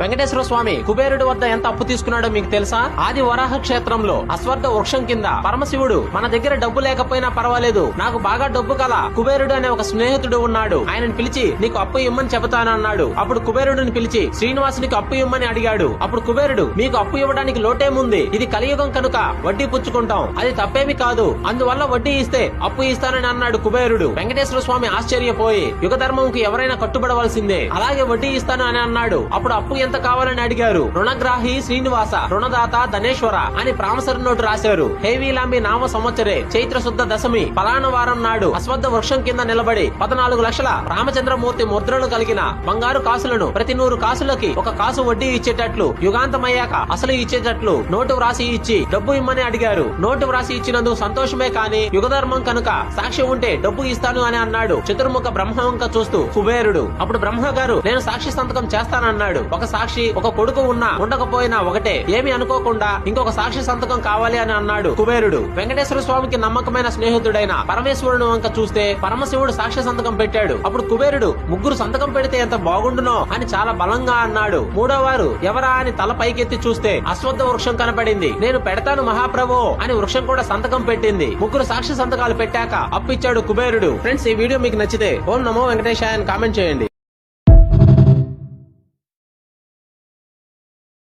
వెంకటేశ్వర స్వామి కుబేరుడి వద్ద ఎంత అప్పు తీసుకున్నాడో మీకు తెలుసా? ఆది వరాహ క్షేత్రంలో అశ్వర్థ వృక్షం కింద పరమశివుడు మన దగ్గర డబ్బు లేకపోయినా పర్వాలేదు. నాకు బాగా డబ్బు కల. కుబేరుడు అనే ఒక స్నేహితుడు ఉన్నాడు. ఆయనను పిలిచి నీకు అప్పు ఇమ్మని చెబుతానన్నాడు అప్పుడు కుబేరుడిని పిలిచి శ్రీనివాసునికి అప్పు ఇమ్మని అడిగాడు. అప్పుడు కుబేరుడు మీకు అప్పు ఇవ్వడానికి లోటేముంది? ఇది కలియుగం కనుక వడ్డీ పుచ్చుకుంటాం. అది తప్పేమి కాదు. అందువల్ల వడ్డీ ఇస్తే అప్పు ఇస్తానని అన్నాడు కుబేరుడు. వెంకటేశ్వర స్వామి ఆశ్చర్యపోయి యుగధర్మంకి ఎవరైనా కట్టుబడవలసిందే. అలాగే వడ్డీ ఇస్తాను అని అన్నాడు. అప్పుడు అప్పు ఎంత కావాలని అడిగారు? రుణగ్రాహి శ్రీనివాస రుణదాత ధనేశ్వర అని ప్రామసరి నోటు రాశారు. హేవీలాంబి నామ సంవత్సరే చైత్ర శుద్ధ దశమి పలాన వారం నాడు అశ్వద్ధ వృక్షం కింద నిలబడి పద్నాలుగు లక్షల రామచంద్రమూర్తి ముద్రలు కలిగిన బంగారు కాసులను ప్రతి నూరు కాసులకి ఒక కాసు వడ్డీ ఇచ్చేటట్లు యుగాంతమయ్యాక అసలు ఇచ్చేటట్లు నోటు వ్రాసి ఇచ్చి డబ్బు ఇమ్మని అడిగారు. నోటు వ్రాసి ఇచ్చినందుకు సంతోషమే కాని యుగధర్మం కనుక సాక్షి ఉంటే డబ్బు ఇస్తాను అని అన్నాడు. చతుర్ముఖ బ్రహ్మవంక చూస్తూ కుబేరుడు. అప్పుడు బ్రహ్మ గారు నేను సాక్షి సంతకం చేస్తానన్నాడు. ఒక సాక్షి ఒక కొడుకు ఉన్నా ఉండకపోయినా ఒకటే. ఏమి అనుకోకుండా ఇంకొక సాక్షి సంతకం కావాలి అని అన్నాడు కుబేరుడు. వెంకటేశ్వర స్వామికి నమ్మకమైన స్నేహితుడైన పరమేశ్వరుడు వంక చూస్తే పరమశివుడు సాక్షి సంతకం పెట్టాడు. అప్పుడు కుబేరుడు ముగ్గురు సంతకం పెడితే ఎంత బాగుండునో అని చాలా బలంగా అన్నాడు. మూడో వారు ఎవరా అని తల పైకెత్తి చూస్తే అశ్వత్థ వృక్షం కనపడింది. నేను పెడతాను మహాప్రభు అని వృక్షం కూడా సంతకం పెట్టింది. ముగ్గురు సాక్షి సంతకాలు పెట్టాక అప్పిచ్చాడు కుబేరుడు. ఫ్రెండ్స్ ఈ వీడియో మీకు నచ్చితే ఓం నమో వెంకటేశాయ అని కామెంట్ చేయండి.